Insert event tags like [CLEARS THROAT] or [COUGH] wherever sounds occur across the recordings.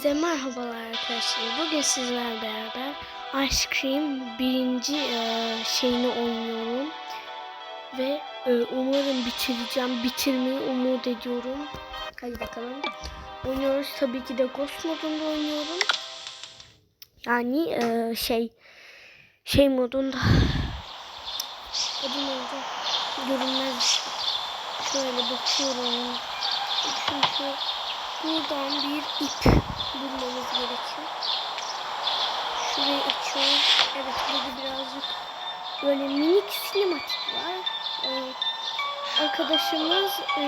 Hepinize merhabalar arkadaşlar. Bugün sizlerle beraber Ice Cream birinci e, şeyini oynuyorum. Ve e, umarım bitireceğim. Bitirmeyi umut ediyorum. Hadi bakalım. Oynuyoruz. Tabii ki de Ghost modunda oynuyorum. Yani e, şey şey modunda. Adı neydi? Görünmez. Şöyle bakıyorum. Çünkü buradan bir ip bulmamız gerekiyor. Şurayı açıyorum. Evet burada birazcık böyle minik sinematik var. Ee, arkadaşımız ee,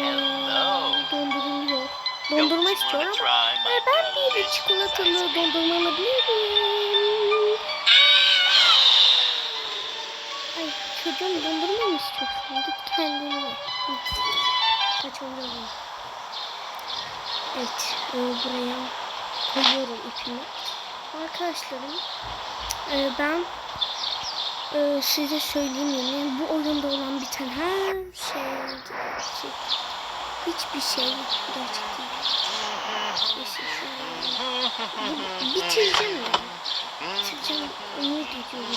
donduruluyor. Dondurma istiyor ama ee, ben bir çikolatalı dondurma alabilir miyim? Ay çocuğum dondurma mı istiyorsun? Git kendine. Kaç oldu? Evet, e, buraya koyuyorum ipimi. Arkadaşlarım, e, ben e, size söyleyeyim yani bu oyunda olan biten her şey, şey hiçbir şey bu- bitireceğim yani. Bitireceğim, umut ediyorum.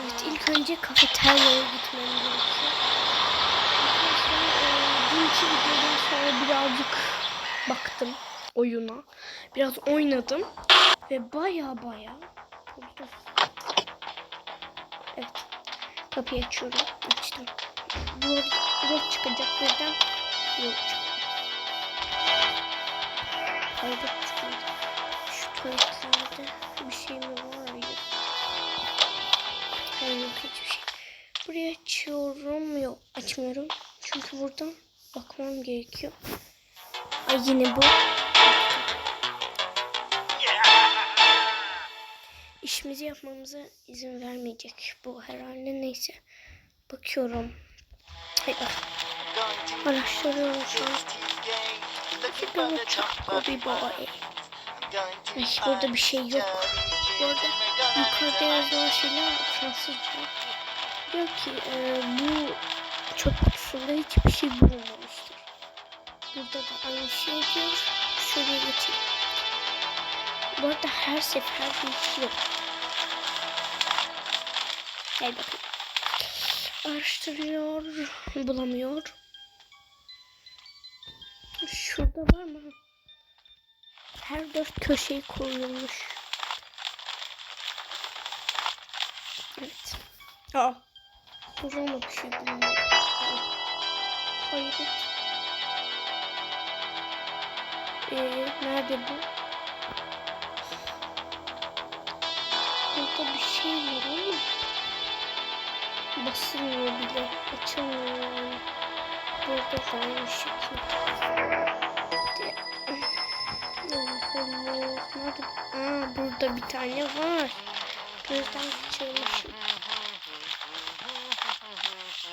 Evet, ilk önce kafeteryaya gitmem gerekiyor. Arkadaşlar, e, dünkü videodan sonra birazcık baktım oyuna. Biraz oynadım ve baya baya. Evet. Kapıyı açıyorum. Açtım. Burada, burada çıkacak birden. Yok çıkmadı. Hayır çıkmadı. Şu tuvaletlerde bir şey mi var? Hayır. Hayır yok hiçbir şey. Buraya açıyorum. Yok açmıyorum. Çünkü buradan bakmam gerekiyor. Ay yine bu. İşimizi yapmamıza izin vermeyecek bu herhalde neyse. Bakıyorum. Hayır. Araştırıyorum şu an. Bakıyorum çok Bobby Boy. Ay burada bir şey yok. Bu arada yukarıda yazılan şeyler Fransızca. Diyor ki e, bu çöp kutusunda hiçbir şey bulunmamıştır. Burada da aynı şey diyor. Şuraya geçelim. Bu arada her sefer bir şey yok. Gel bakalım. Araştırıyor. Bulamıyor. Şurada var mı? Her dört köşeyi koyulmuş. Evet. Aa. Burada mı bir şey bulamadım? Hayır. Ee, nerede bu? Burada bir şey var ama basılmıyor bile. Açılmıyor yani. Burada. Allah Allah. Nerede? Aa, burada bir tane var. Gözden kaçırmışım.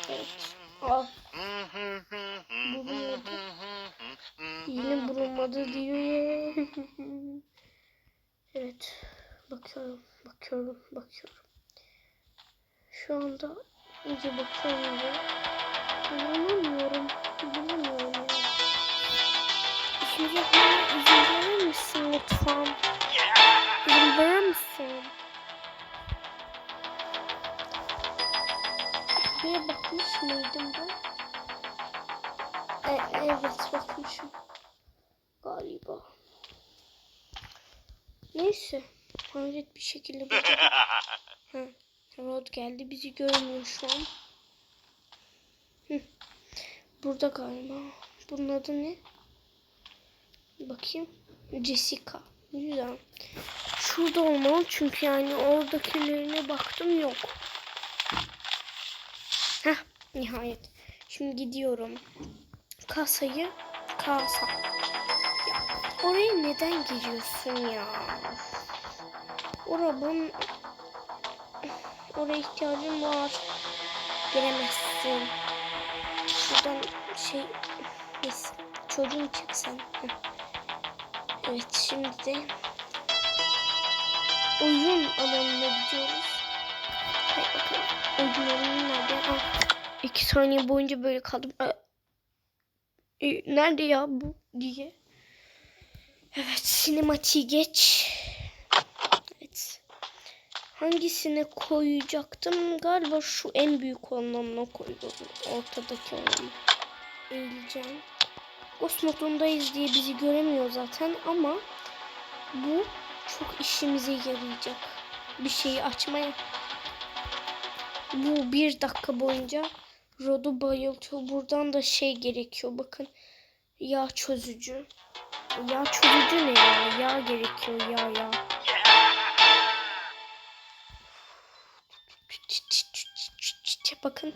Evet. Al. Bulunmadı. Yine bulunmadı diyor ya. [LAUGHS] evet. Bakıyorum, bakıyorum, bakıyorum. Şu anda iyice bakıyorum. Bulamıyorum ya. İşimizi yapmaya izin verir misin lütfen? İzin verir misin? Buraya bakmış mıydım ben? E, evet bakmışım. Galiba. Neyse. Hayret bir şekilde bakalım. [LAUGHS] Rod geldi. Bizi görmüyor şu an. Burada galiba. Bunun adı ne? Bakayım. Jessica. Güzel. Şurada olmalı çünkü yani oradakilerine baktım yok. Heh nihayet. Şimdi gidiyorum. Kasayı kasa. Ya, oraya neden giriyorsun ya? Oraban oraya ihtiyacım var. Giremezsin. Şuradan şey neyse çocuğum çıksın. Evet şimdi de oyun alanına gidiyoruz. Hadi bakalım. Oyun alanı nerede? İki saniye boyunca böyle kaldım. E, nerede ya bu diye. Evet sinematiği geç. Hangisine koyacaktım? Galiba şu en büyük olanına koydum. Ortadaki olanı. Eğileceğim. Ghost modundayız diye bizi göremiyor zaten ama bu çok işimize yarayacak. Bir şeyi açmaya. Bu bir dakika boyunca Rod'u bayıltıyor. Buradan da şey gerekiyor. Bakın yağ çözücü. Yağ çözücü ne ya? Yağ gerekiyor yağ yağ. Bakın.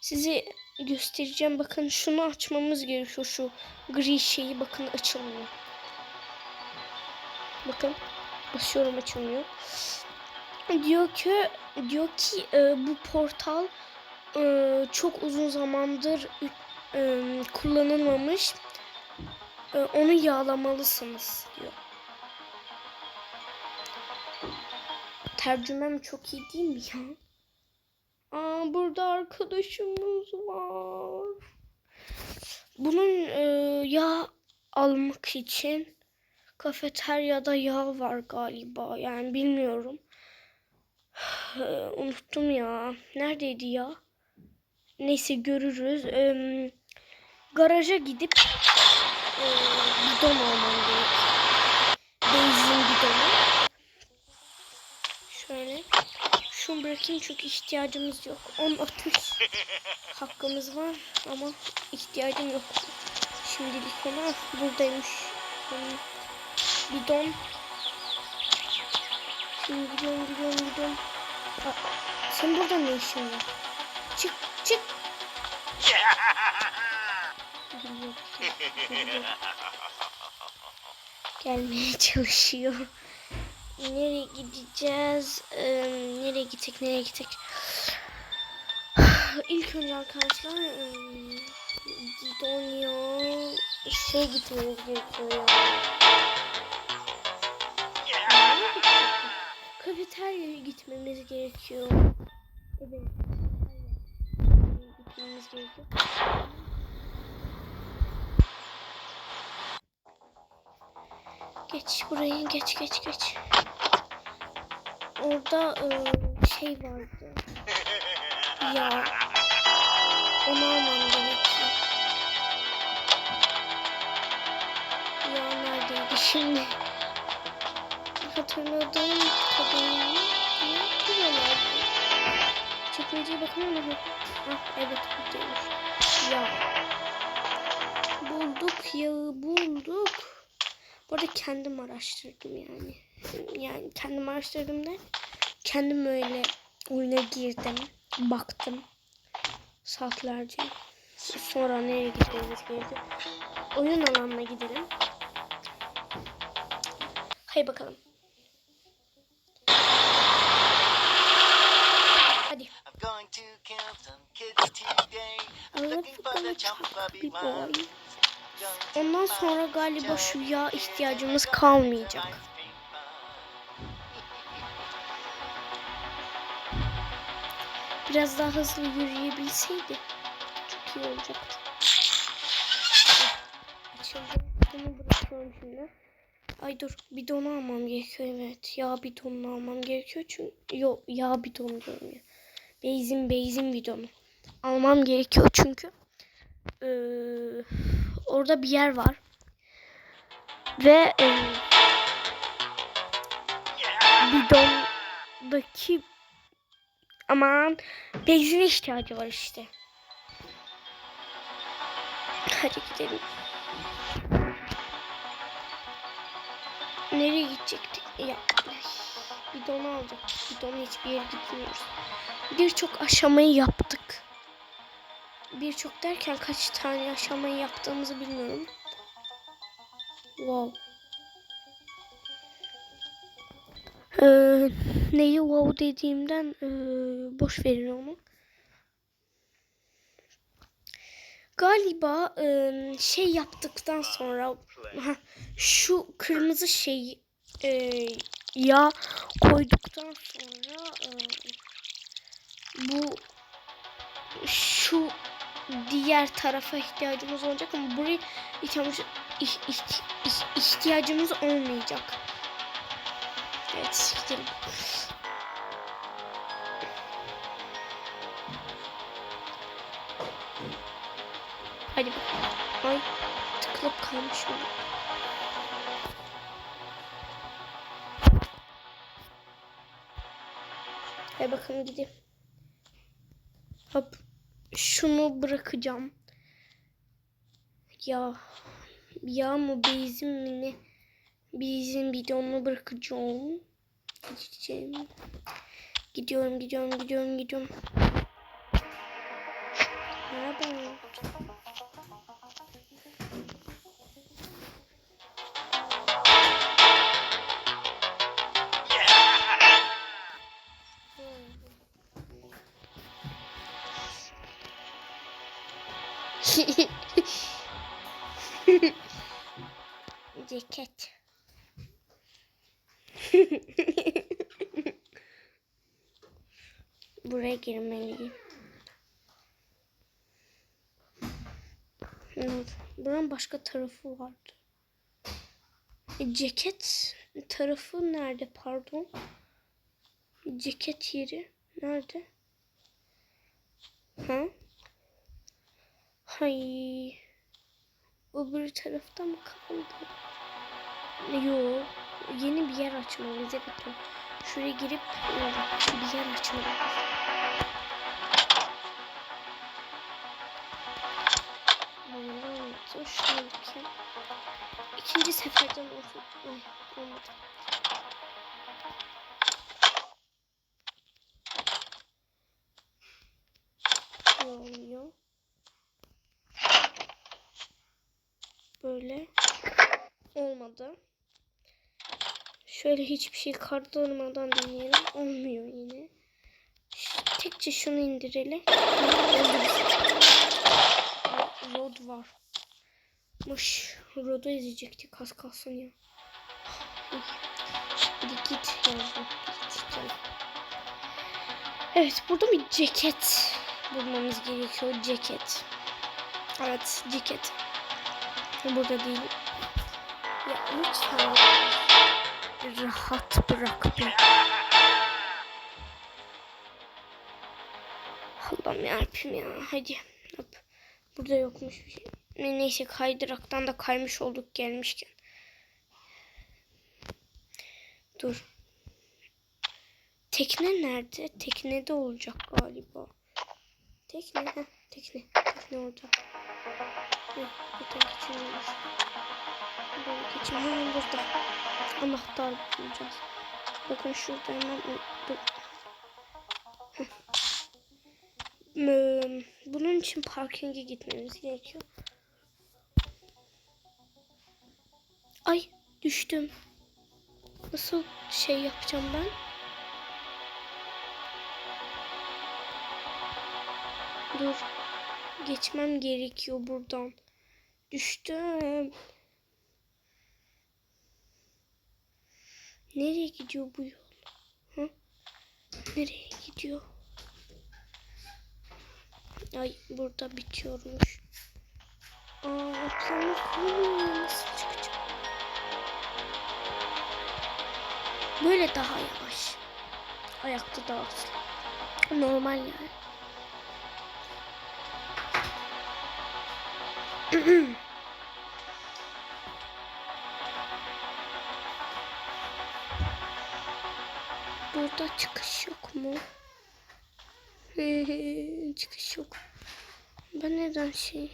Size göstereceğim. Bakın şunu açmamız gerekiyor. Şu gri şeyi bakın açılmıyor. Bakın. Basıyorum açılmıyor. Diyor ki diyor ki e, bu portal e, çok uzun zamandır e, kullanılmamış. E, onu yağlamalısınız diyor. Tercümem çok iyi değil mi ya? Aa, burada arkadaşımız var. Bunun e, yağ almak için kafeteryada yağ var galiba. Yani bilmiyorum. [SIGHS] Unuttum ya. Neredeydi ya? Neyse görürüz. Ee, garaja gidip e, bidon almam gerekiyor. Benzin bidonu. Şunu bırakayım çünkü ihtiyacımız yok. 10 atış hakkımız var ama ihtiyacım yok. Şimdilik ona buradaymış. Bidon. Şimdi gidiyorum gidiyorum gidiyorum. Aa, sen burada ne işin var? Çık çık. [LAUGHS] Gelmeye çalışıyor. Nereye gideceğiz? Ee, nereye gittik? Nereye gittik? [SIGHS] İlk önce arkadaşlar Gidonya şey gitmemiz gerekiyor ya. Nereye gidecektik? Kafeteryaya gitmemiz gerekiyor. Evet. Gitmemiz gerekiyor. Geç burayı geç geç geç. Orada e, şey vardı. Ya. Onu almam gerekiyor. Ya neredeydi şimdi? Hatırladığım kadarıyla ya buralarda. Çekmeceye bakalım mı? Ah evet buradaymış. Ya. Bulduk yağı bulduk. Bu arada kendim araştırdım yani. Yani kendim araştırdım da kendim öyle oyuna girdim. Baktım. Saatlerce. Sonra nereye gitmemiz gerekiyor? Oyun alanına gidelim. Hay bakalım. Hadi. Ondan sonra galiba şu yağ ihtiyacımız kalmayacak. Biraz daha hızlı yürüyebilseydi çok iyi olacaktı. Bunu bırakıyorum şimdi. Ay dur bidonu almam gerekiyor evet. Yağ bidonunu almam gerekiyor çünkü yok yağ bidonu diyorum ya. Benzin benzin bidonu. Almam gerekiyor çünkü ee, orada bir yer var. Ve ee, bidondaki aman benzine ihtiyacı var işte. Hadi gidelim. Nereye gidecektik? Ya bidonu aldık. Bidonu hiçbir yere gitmiyoruz. Birçok aşamayı yaptık. Birçok derken kaç tane aşamayı yaptığımızı bilmiyorum. Wow. Ee, neyi wow dediğimden ee, boş verin onu. Galiba ee, şey yaptıktan sonra şu kırmızı şeyi ee, yağ koyduktan sonra ee, bu şu diğer tarafa ihtiyacımız olacak ama burayı ihtiyacımız ihtiyacımız olmayacak. Evet gidelim. Hadi bakalım. Ay tıkılıp kalmış mı? Hadi bakalım gideyim. Hop. Şunu bırakacağım. Ya ya mı bezim mi ne? Bezin bidonunu bırakacağım. Gideceğim. Gidiyorum gidiyorum gidiyorum gidiyorum. Başka tarafı vardı. E, ceket tarafı nerede pardon? Ceket yeri nerede? Ha? Hay. Öbür tarafta mı kaldı? Yo. Yeni bir yer açmalıyız. Evet. Şuraya girip evet, bir yer açmalıyız. Seferden olsun. Ne oluyor? Böyle olmadı. Şöyle hiçbir şey kaldırmadan deneyelim. Olmuyor yine. Tekçe şunu indirelim. Oldu bizim. Rod var. Muş. Rod'u ezecektik az kalsın ya. Hadi git canım. Evet burada bir ceket bulmamız gerekiyor. Ceket. Evet ceket. Burada değil. Ya lütfen. Rahat bırak beni. Allah'ım yarabbim ya. Hadi. Burada yokmuş bir şey. Ne- Neyse kaydıraktan da kaymış olduk gelmişken. Dur. Tekne nerede? Teknede olacak galiba. Tekne. Heh, tekne. Tekne orada. Buradan geçiyormuş. Buradan geçiyor. Hemen burada. Anahtar bulacağız. Bakın şurada hemen. Bunun için parkinge gitmemiz gerekiyor. Ay düştüm. Nasıl şey yapacağım ben? Dur. Geçmem gerekiyor buradan. Düştüm. Nereye gidiyor bu yol? Hı? Nereye gidiyor? Ay burada bitiyormuş. Aa atlama koymuyor. Nasıl çıkacağım? Böyle daha yavaş. Ayakta daha hızlı. Normal yani. [CLEARS THROAT] Burada çıkış yok mu? [LAUGHS] çıkış yok. Ben neden şey?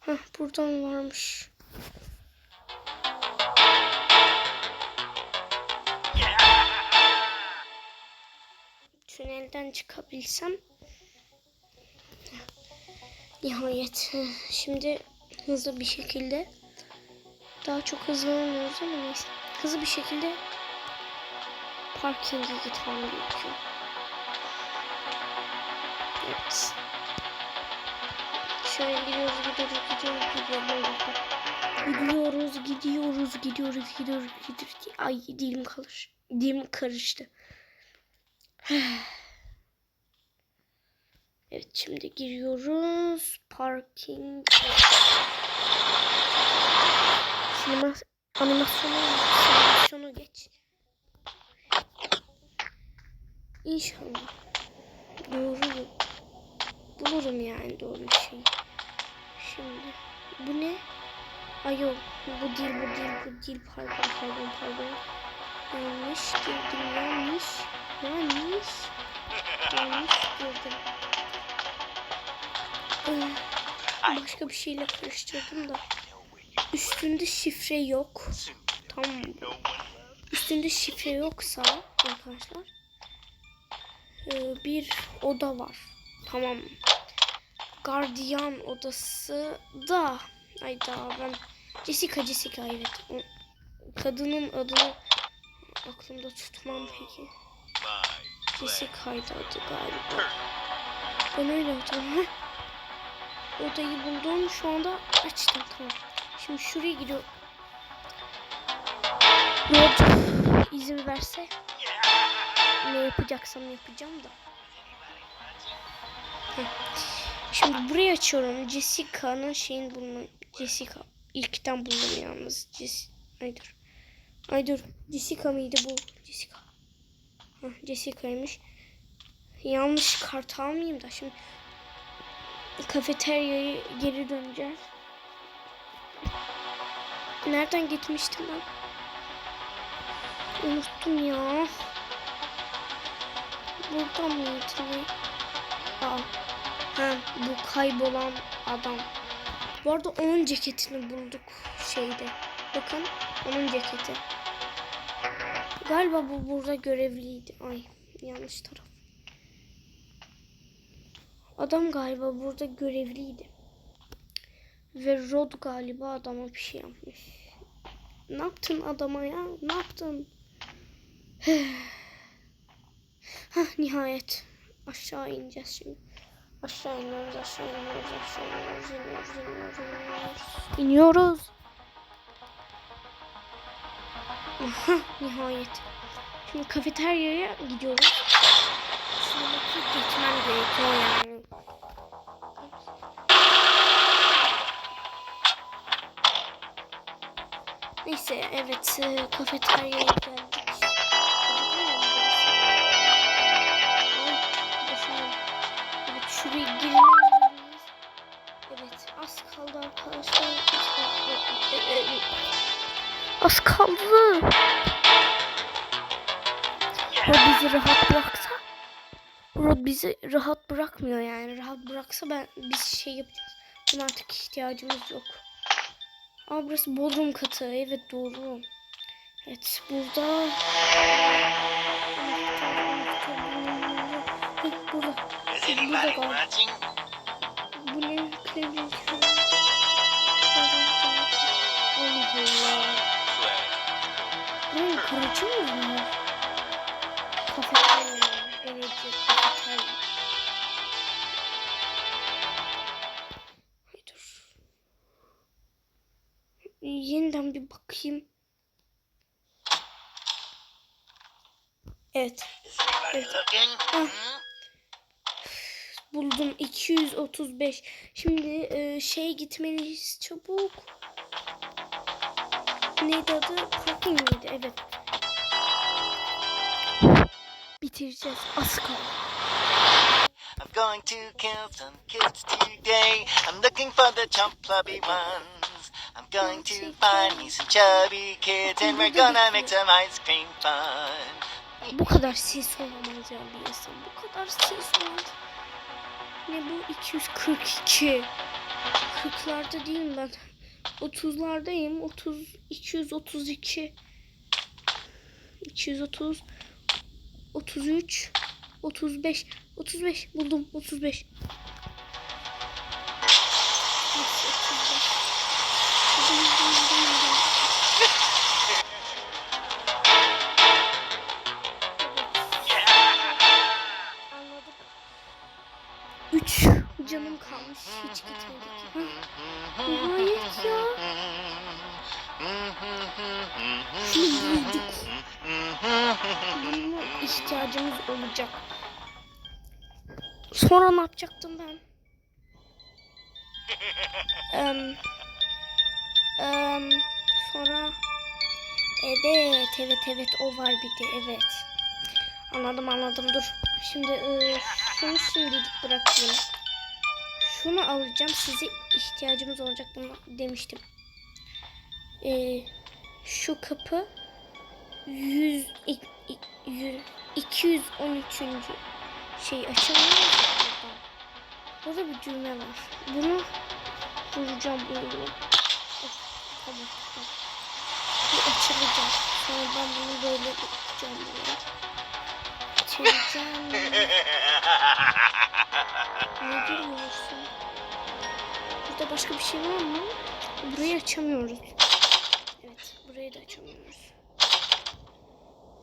Hah buradan varmış. Tünelden çıkabilsem. Nihayet. Şimdi hızlı bir şekilde daha çok hızlanamıyoruz ama neyse. Hızlı bir şekilde parkinge gitmem gerekiyor. Evet. Şöyle gidiyoruz, gidiyoruz, gidiyoruz, gidiyoruz. Gidiyoruz, gidiyoruz, gidiyoruz, gidiyoruz, gidiyoruz. Ay dilim kalır. Dilim karıştı. [SIGHS] Evet şimdi giriyoruz. Parking. Sinema, animasyonu, animasyonu geç. İnşallah. Doğru. Bulurum yani doğru şey. Şimdi bu ne? Ay yok bu değil bu değil bu değil pardon pardon pardon. Yanlış girdim yanlış. Yanlış. Yanlış girdim. Ay, Başka bir şeyle karıştırdım da. Üstünde şifre yok. Tamam? Üstünde şifre yoksa arkadaşlar e, bir oda var. Tamam. Gardiyan odası da ayda ben Jessica Jessica evet. O, kadının adını aklımda tutmam peki. Jessica'ydı adı galiba. Ben öyle hatırlıyorum. Odayı buldum. Şu anda açtım. Tamam. Şimdi şuraya gidiyorum. Rod izin verse ne yapacaksam yapacağım da. Şimdi burayı açıyorum. Jessica'nın şeyini bulmam. Jessica. İlkten buldum yalnız. Jess Ay dur. Ay dur. Jessica mıydı bu? Jessica. Heh, Jessica'ymış. Yanlış kart almayayım da şimdi kafeteryaya geri döneceğiz. Nereden gitmiştim ben? Unuttum ya. Buradan mıydı? Aa. Ha, bu kaybolan adam. Bu arada onun ceketini bulduk şeyde. Bakın onun ceketi. Galiba bu burada görevliydi. Ay yanlış taraf. Adam galiba burada görevliydi. Ve Rod galiba adama bir şey yapmış. Ne yaptın adama ya? Ne yaptın? [SIGHS] Hah nihayet. Aşağı ineceğiz şimdi. Aşağı iniyoruz, aşağı iniyoruz, aşağı iniyoruz, iniyoruz, iniyoruz, iniyoruz. İniyoruz. Nihayet. Şimdi kafeteryaya gidiyoruz. Şuradaki geçmem gerekiyor yani. Neyse evet e, kafeteryaya geldik. Evet şuraya girmeliyiz. Evet az kaldı arkadaşlar. Az kaldı. Rod bizi rahat bıraksa. Rod bizi rahat bırakmıyor yani. Rahat bıraksa ben biz şey yapacağız. Buna artık ihtiyacımız yok. Aa burası bodrum katı. Evet doğru. Evet burada. Burada. Burada galiba. Bu ne? Allah Allah. Kırıcı mı var? Kafeterya. Derece kafeterya. Dur. Yeniden bir bakayım. Evet. Evet. Ah. Buldum 235. Şimdi e, şey gitmeliyiz çabuk. Neydi adı? Parking miydi? Evet. Bitireceğiz. Az kaldı. I'm going to kill some kids today. I'm looking for the chump clubby ones. I'm going to find me some chubby kids and we're gonna make some ice cream fun. Bu kadar ses olamaz ya bir insan. Bu kadar ses olamaz. Ne bu? 242. 40'larda değilim ben. 30'lardayım. 30 232 230 33 35 35 buldum. 35 ne yapacaktım ben? [LAUGHS] Em, em, sonra evet evet evet o var bir de evet. Anladım anladım dur. Şimdi e, şunu şimdilik bırakayım. Şunu alacağım. Size ihtiyacımız olacak bunu demiştim. E, şu kapı 100, ik- ik- yüz- 213. şey buradan. Burada bir düğme var. Bunu vuracağım böyle. Oh, tamam tamam. Bu açılacak. Sonra ben bunu böyle tutacağım böyle. Çevireceğim. ne gülüyorsun? Burada başka bir şey var mı? Burayı açamıyoruz. Evet, burayı da açamıyoruz.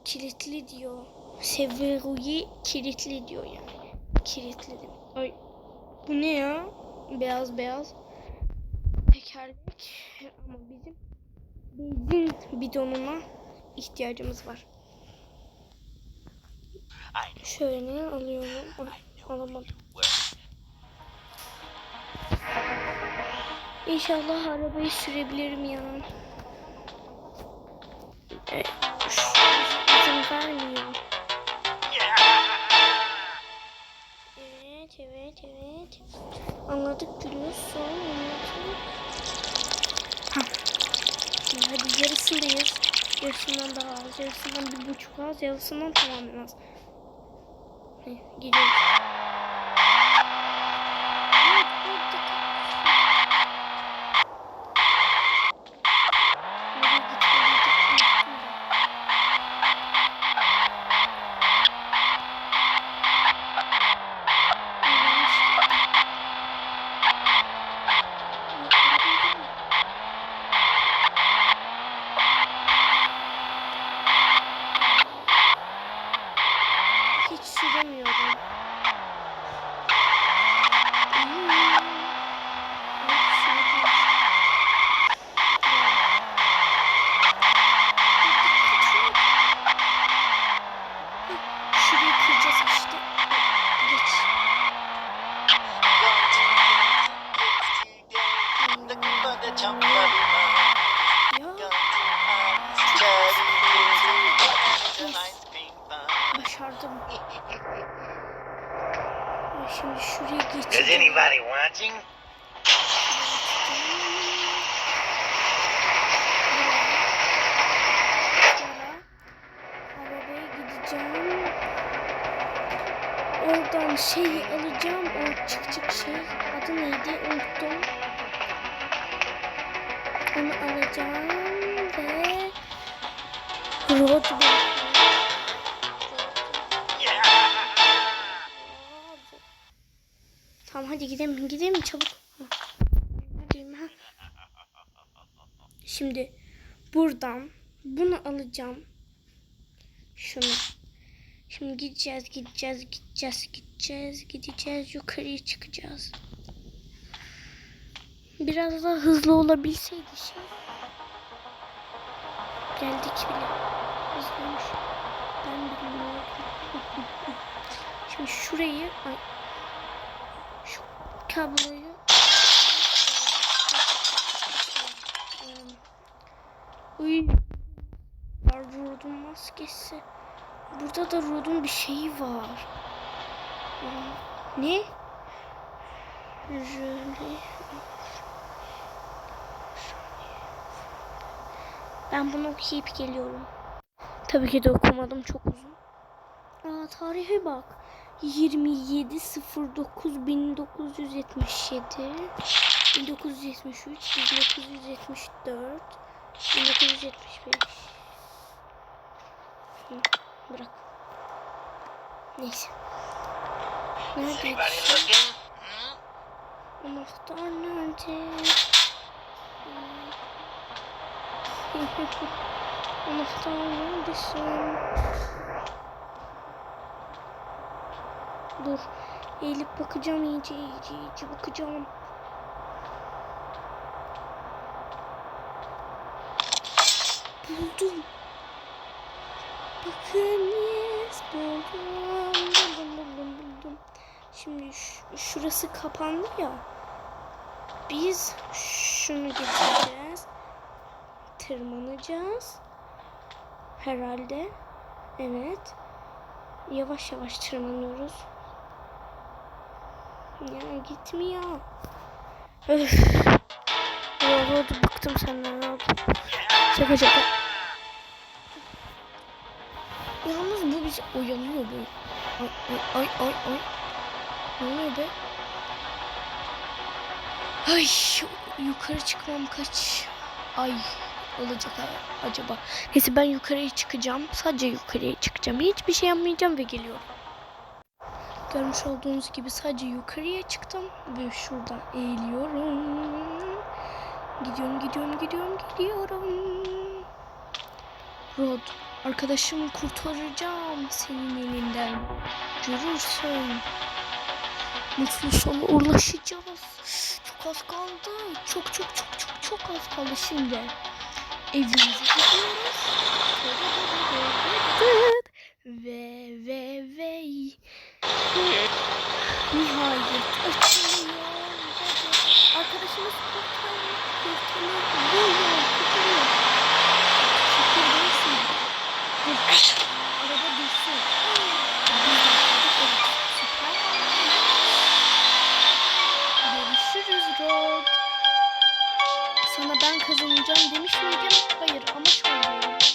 Kilitli diyor. Severuyi kilitli diyor yani. Kilitli demek. Ay. Bu ne ya? Beyaz beyaz. Tekerlek. Ama bizim benzin bidonuna ihtiyacımız var. Şöyle alıyorum. Alamadım. İnşallah arabayı sürebilirim ya. Evet. İzin vermiyor. Evet, evet. Anladık gülüyorsun. Anladık. Hah. Şimdi hadi yarısındayız. Yarısından daha az. Yarısından bir buçuk az. Yarısından tamamen az. Gidiyoruz. Çabuk. Ha? Şimdi buradan bunu alacağım. Şunu. Şimdi gideceğiz, gideceğiz, gideceğiz, gideceğiz, gideceğiz, yukarıya çıkacağız. Biraz daha hızlı olabilseydi şey. Geldik bile. Hızlıymış. Ben bilmiyorum. [LAUGHS] Şimdi şurayı, ay, kabloyu Uy. Var Rod'un maskesi. Burada da Rod'un bir şeyi var. Ne? Jöle. Ben bunu okuyup geliyorum. Tabii ki de okumadım çok uzun. Aa tarihe bak. 27 09 1977 1973 1974 1975 Hı, Bırak. Neyse. Hmm? Anahtar nerede? [LAUGHS] Anahtar neredesin? Dur. Eğilip bakacağım iyice iyice iyice bakacağım. Buldum. Bakın yes buldum. Buldum buldum buldum. Şimdi şurası kapandı ya. Biz şunu getireceğiz. Tırmanacağız. Herhalde. Evet. Yavaş yavaş tırmanıyoruz. Ya gitmiyor. Öf. Ya oldu bıktım senden oldu. Şaka şaka. Yalnız bu bizi oyalanıyor bu. Ay ay ay ay. Ne oluyor? Ay yukarı çıkmam kaç ay olacak acaba? Neyse ben yukarıya çıkacağım. Sadece yukarıya çıkacağım. Hiçbir şey yapmayacağım ve geliyorum. Görmüş olduğunuz gibi sadece yukarıya çıktım ve şuradan eğiliyorum. Gidiyorum, gidiyorum, gidiyorum, gidiyorum. Rod, arkadaşımı kurtaracağım senin elinden. Görürsün. Mutlu sona ulaşacağız. Çok az kaldı. Çok çok çok çok çok az kaldı şimdi. Evimize gidiyoruz. Ve ve ve nihayet açılıyor. Arkadaşımız kurtarıyor. Kurtarıyor. Kurtarıyor. Kurtarıyor. Şükür değilsin. Araba düşsün. Görüşürüz Rod. Sana ben kazanacağım demiş miydim? Hayır ama şu an.